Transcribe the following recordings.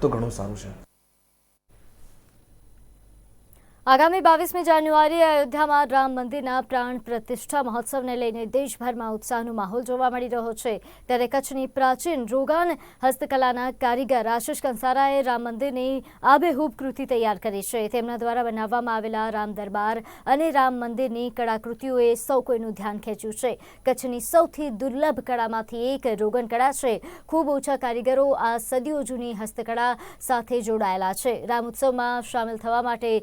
તો ઘણું સારું છે. આગામી બાવીસમી જાન્યુઆરીએ અયોધ્યામાં રામ મંદિરના પ્રાણ પ્રતિષ્ઠા મહોત્સવને લઈને દેશભરમાં ઉત્સાહનો માહોલ જોવા મળી રહ્યો છે. ત્યારે કચ્છની પ્રાચીન રોગાન હસ્તકલાના કારીગર આશિષ કંસારાએ રામ મંદિરની આબેહૂબ કૃતિ તૈયાર કરી છે. તેમના દ્વારા બનાવવામાં આવેલા રામ દરબાર અને રામ મંદિરની કળાકૃતિઓએ સૌ કોઈનું ધ્યાન ખેંચ્યું છે. કચ્છની સૌથી દુર્લભ કળામાંથી એક રોગન કળા છે. ખૂબ ઓછા કારીગરો આ સદીઓ જૂની હસ્તકળા સાથે જોડાયેલા છે. રામ ઉત્સવમાં સામેલ થવા માટે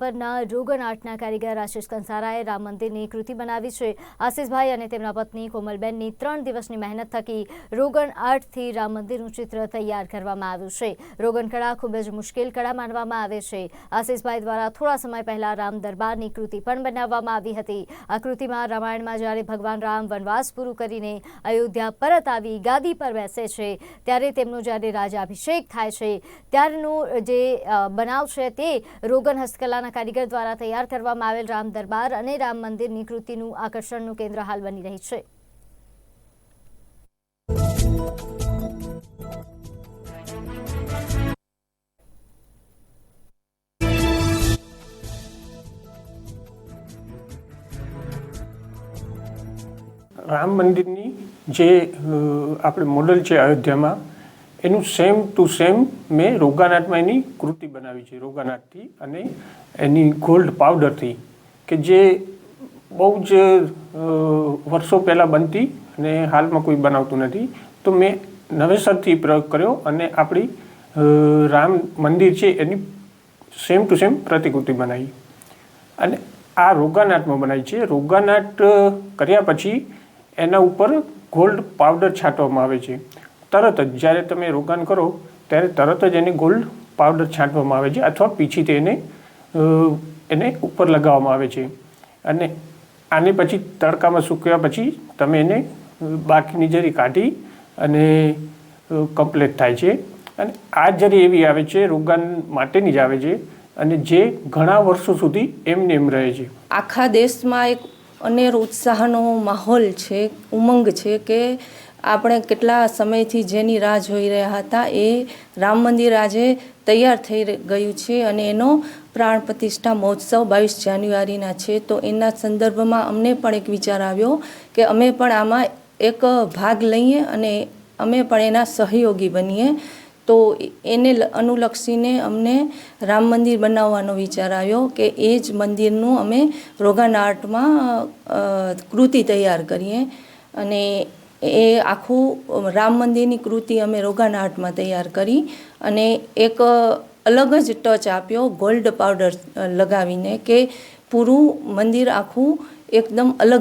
માધાપરના રોગન આર્ટના કારીગર આશિષ કંસારાએ રામ મંદિરની કૃતિ બનાવી છે. આશિષભાઈ અને તેમના પત્ની કોમલબેનની ત્રણ દિવસની મહેનત થકી રોગન આર્ટથી રામ મંદિરનું ચિત્ર તૈયાર કરવામાં આવ્યું છે. રોગન કળા ખૂબ જ મુશ્કેલ કળા માનવામાં આવે છે. આશિષભાઈ દ્વારા થોડા સમય પહેલા રામ દરબારની કૃતિ પણ બનાવવામાં આવી હતી. આ કૃતિમાં રામાયણમાં જ્યારે ભગવાન રામ વનવાસ પૂરું કરીને અયોધ્યા પરત આવી ગાદી પર બેસે છે, ત્યારે તેમનો જ્યારે રાજાભિષેક થાય છે, ત્યારનું જે બનાવ છે તે રોગન હસ્તકલાના કારીગર દ્વારા તૈયાર કરવામાં આવેલ રામ દરબાર અને રામ મંદિરની કૃતિનું આકર્ષણનું કેન્દ્ર હાલ બની રહી છે. રામ મંદિરની જે આપણે મોડલ છે અયોધ્યામાં એનું સેમ ટુ સેમ મેં રોગાનાટમાં એની કૃતિ બનાવી છે રોગાનાટથી અને એની ગોલ્ડ પાવડરથી કે જે બહુ જ વર્ષો પહેલાં બનતી અને હાલમાં કોઈ બનાવતું નથી. તો મેં નવેસરથી પ્રયોગ કર્યો અને આપણી રામ મંદિર છે એની સેમ ટુ સેમ પ્રતિકૃતિ બનાવી. અને આ રોગાનાટમાં બનાવી છે. રોગાનાટ કર્યા પછી એના ઉપર ગોલ્ડ પાવડર છાંટવામાં આવે છે. તરત જ જ્યારે તમે રોકાણ કરો, ત્યારે તરત જ એને ગોલ્ડ પાવડર છાંટવામાં આવે છે અથવા પીછી એને એને ઉપર લગાવવામાં આવે છે. અને આને પછી તડકામાં સૂકવ્યા પછી તમે એને બાકીની જરી કાઢી અને કમ્પ્લીટ થાય છે. અને આ જરી એવી આવે છે રોગાન માટેની જ આવે છે અને જે ઘણા વર્ષો સુધી એમને એમ રહે છે. આખા દેશમાં એક અનેરો ઉત્સાહનો માહોલ છે, ઉમંગ છે કે આપણે કેટલા સમયથી જેની રાહ જોઈ રહ્યા હતા એ રામ મંદિર આજે તૈયાર થઈ ગયું છે અને એનો પ્રાણ પ્રતિષ્ઠા મહોત્સવ બાવીસ જાન્યુઆરીના છે. તો એના સંદર્ભમાં અમને પણ એક વિચાર આવ્યો કે અમે પણ આમાં એક ભાગ લઈએ અને અમે પણ એના સહયોગી બનીએ. તો એને અનુલક્ષીને અમને રામ મંદિર બનાવવાનો વિચાર આવ્યો કે એ જ મંદિરનું અમે રોગાન આર્ટમાં કૃતિ તૈયાર કરીએ. અને એ આખું રામ મંદિરની કૃતિ અમે રોગાન આર્ટમાં તૈયાર કરી અને એક અલગ જ ટચ આપ્યો, ગોલ્ડ પાવડર લગાવીને કે પૂરું મંદિર આખું એકદમ અલગ